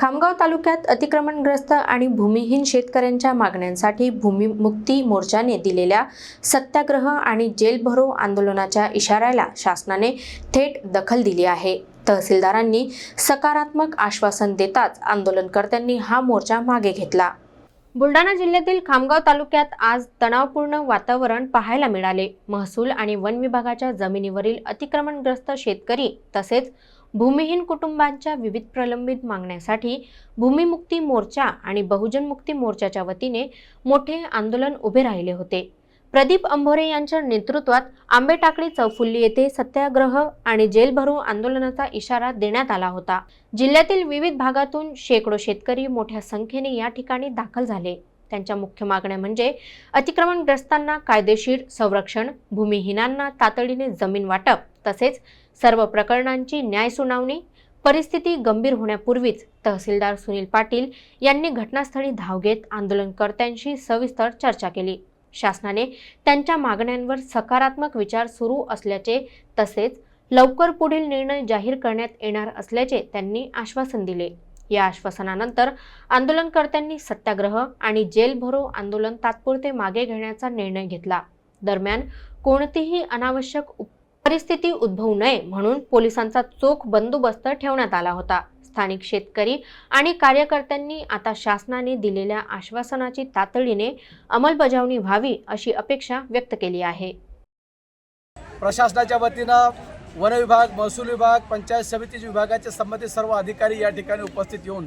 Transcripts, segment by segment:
खामगाव तालुक्यात अतिक्रमणग्रस्त आणि भूमिहीन शेतकऱ्यांच्या मागण्यांसाठी भूमिमुक्ती मोर्चाने दिलेल्या सत्याग्रह आणि जेल भरो आंदोलनाच्या इशाऱ्याला शासनाने थेट दखल दिली आहे. तहसीलदारांनी सकारात्मक आश्वासन देताच आंदोलनकर्त्यांनी हा मोर्चा मागे घेतला. बुलढाणा जिल्ह्यातील खामगाव तालुक्यात आज तणावपूर्ण वातावरण पाहायला मिळाले. महसूल आणि वन विभागाच्या जमिनीवरील अतिक्रमणग्रस्त शेतकरी तसेच भूमिहीन कुटुंबांच्या विविध प्रलंबित मागण्यासाठी भूमिमुक्ती मोर्चा आणि बहुजन मुक्ती मोर्चाच्या वतीने मोठे आंदोलन उभे राहिले होते. प्रदीप अंभोरे यांच्या नेतृत्वात आंबेटाकळी चौफुल्ली येथे सत्याग्रह आणि जेलभरू आंदोलनाचा इशारा देण्यात आला होता. जिल्ह्यातील विविध भागातून शेकडो शेतकरी मोठ्या संख्येने या ठिकाणी दाखल झाले. त्यांच्या मुख्य मागण्या म्हणजे अतिक्रमणग्रस्तांना कायदेशीर संरक्षण भूमिहीनांना तातडीने जमीन वाटप तसेच सर्व प्रकरणांची न्याय सुनावणी परिस्थिती गंभीर होण्यापूर्वीच तहसीलदार सुनील पाटील यांनी घटनास्थळी धाव घेत आंदोलनकर्त्यांशी सविस्तर चर्चा केली. शासनाने त्यांच्या मागण्यांवर सकारात्मक विचार सुरू असल्याचे तसेच लवकर पुढील निर्णय जाहीर करण्यात येणार असल्याचे त्यांनी आश्वासन दिले. या आश्वासनानंतर आंदोलनकर्त्यांनी सत्याग्रह आणि जेल भरो आंदोलन तात्पुरते मागे घेण्याचा निर्णय घेतला. दरम्यान कोणतीही अनावश्यक उप- परिस्थिती उद्भवू नये म्हणून पोलिसांचा चोख बंदोबस्त ठेवण्यात आला होता. स्थानिक शेतकरी आणि कार्यकर्त्यांनी आता शासनाने दिलेल्या आश्वासनाची तातडीने अंमलबजावणी व्हावी अशी अपेक्षा व्यक्त केली आहे. प्रशासनाच्या वतीनं वन विभाग महसूल विभाग पंचायत समिती विभागाचे संबंधित सर्व अधिकारी या ठिकाणी उपस्थित येऊन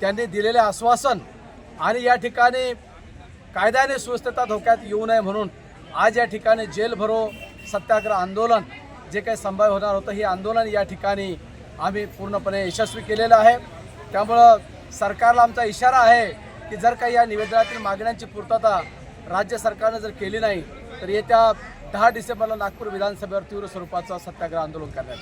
त्यांनी दिलेले आश्वासन आणि या ठिकाणी कायद्याने सुव्यवस्था धोक्यात येऊ नये म्हणून आज या ठिकाणी जेल भरो सत्याग्रह आंदोलन जे काही संभाव्य होणार होतं हे आंदोलन या ठिकाणी आम्ही पूर्णपणे यशस्वी केलेलं आहे. त्यामुळं सरकारला आमचा इशारा आहे की जर काही या निवेदनातील मागण्यांची पूर्तता राज्य सरकारनं जर केली नाही तर येत्या दहा डिसेंबरला नागपूर विधानसभेवर तीव्र स्वरूपाचं सत्याग्रह आंदोलन करण्यात